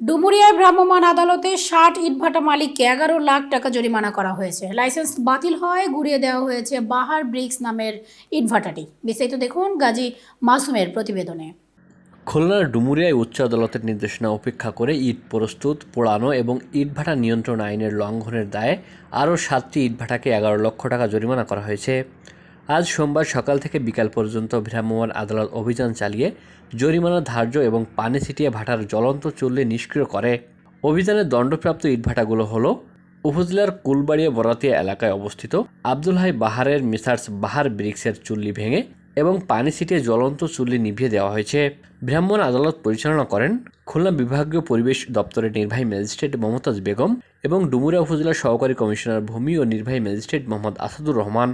ডুমুরিয়ায় ভ্রাম্যমাণ আদালতে ষাট ইটভাটা মালিককে এগারো লাখ টাকা জরিমানা করা হয়েছে। লাইসেন্স বাতিল হয় ঘুরিয়ে দেওয়া হয়েছে বাহার ব্রিক্স নামের ইটভাটাটি। বিস্তারিত দেখুন গাজী মাসুমের প্রতিবেদনে। খুলনার ডুমুরিয়ায় উচ্চ আদালতের নির্দেশনা উপেক্ষা করে ইট প্রস্তুত, পোড়ানো এবং ইটভাটা নিয়ন্ত্রণ আইনের লঙ্ঘনের দায়ে আরও সাতটি ইটভাটাকে এগারো লক্ষ টাকা জরিমানা করা হয়েছে। আজ সোমবার সকাল থেকে বিকাল পর্যন্ত ভ্রাম্যমাণ আদালত অভিযান চালিয়ে জরিমানা ধার্য এবং পানি ছিটিয়ে ভাটার জ্বলন্ত চুল্লি নিষ্ক্রিয় করে। অভিযানে দণ্ডপ্রাপ্ত ইটভাটাগুলো হলো উপজেলার কুলবাড়িয়া বরাতিয়া এলাকায় অবস্থিত আব্দুল হাই বাহারের মিসার্স বাহার ব্রিক্সের চুল্লি ভেঙে এবং পানি ছিটিয়ে জ্বলন্ত চুল্লি নিভিয়ে দেওয়া হয়েছে। ভ্রাম্যমাণ আদালত পরিচালনা করেন খুলনা বিভাগীয় পরিবেশ দপ্তরের নির্বাহী ম্যাজিস্ট্রেট মমতাজ বেগম এবং ডুমুরিয়া উপজেলার সহকারী কমিশনার ভূমি ও নির্বাহী ম্যাজিস্ট্রেট মোহাম্মদ আসাদুর রহমান।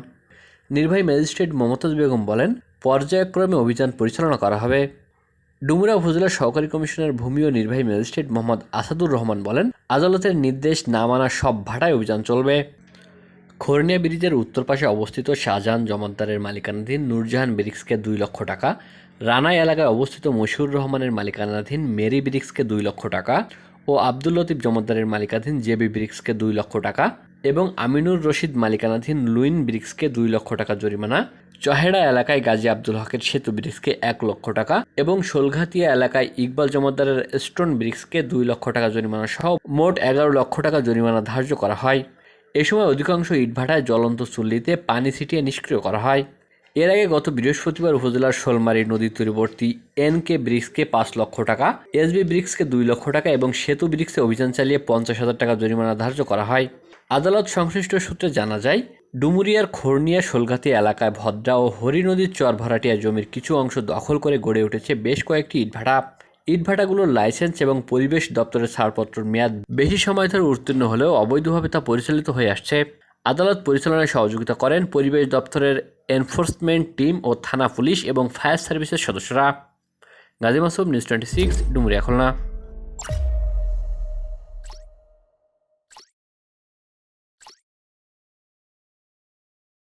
নির্বাহী ম্যাজিস্ট্রেট মমতাজ বেগম বলেন, পর্যায়ক্রমে অভিযান পরিচালনা করা হবে। ডুমুরা উপজেলার সহকারী কমিশনার ভূমি ও নির্বাহী ম্যাজিস্ট্রেট মোহাম্মদ আসাদুর রহমান বলেন, আদালতের নির্দেশ না মানা সব ভাটায় অভিযান চলবে। খোরনিয়া ব্রিজের উত্তর পাশে অবস্থিত শাহজাহান জমাদ্দারের মালিকানাধীন নূরজাহান ব্রিক্সকে দুই লক্ষ টাকা রানাই এলাকায় অবস্থিত মশিউর রহমানের মালিকানাধীন মেরি ব্রিক্সকে দুই লক্ষ টাকা ও আব্দুল লতিফ জমাদ্দারের মালিকাধীন জেবি ব্রিক্সকে দুই লক্ষ টাকা। এবং আমিনুর রশিদ মালিকানাধীন লুইন ব্রিক্সকে দুই লক্ষ টাকা জরিমানা চহেড়া এলাকায় গাজী আব্দুল হকের সেতু ব্রিক্সকে এক লক্ষ টাকা এবং সোলঘাতিয়া এলাকায় ইকবাল জমাদ্দারের স্টোন ব্রিক্সকে দুই লক্ষ টাকা জরিমানা সহ মোট এগারো লক্ষ টাকা জরিমানা ধার্য করা হয়। এ সময় অধিকাংশ ইটভাটায় জ্বলন্ত চুল্লিতে পানি ছিটিয়ে নিষ্ক্রিয় করা হয়। এর আগে গত বৃহস্পতিবার উপজেলার শোলমারী নদী তীরবর্তী এন কে ব্রিক্সকে পাঁচ লক্ষ টাকা, এসবি ব্রিক্সকে দুই লক্ষ টাকা এবং সেতু ব্রিক্সে অভিযান চালিয়ে পঞ্চাশ হাজার টাকা জরিমানা ধার্য করা হয়। আদালত সংশ্লিষ্ট সূত্রে জানা যায়, ডুমুরিয়ার খোরনিয়া শোলঘাতি এলাকায় ভদ্রা ও হরি নদীর চর ভরাটিয়া জমির কিছু অংশ দখল করে গড়ে উঠেছে বেশ কয়েকটি ইটভাটা। ইটভাটাগুলোর লাইসেন্স এবং পরিবেশ দপ্তরের ছাড়পত্রের মেয়াদ বেশি সময় ধরে উত্তীর্ণ হলেও অবৈধভাবে তা পরিচালিত হয়ে আসছে। আদালত পরিচালনায় সহযোগিতা করেন পরিবেশ দপ্তরের এনফোর্সমেন্ট টিম ও থানা পুলিশ এবং ফায়ার সার্ভিসের সদস্যরা। Gazi Masum, news twenty six, Dumuria, Khulna.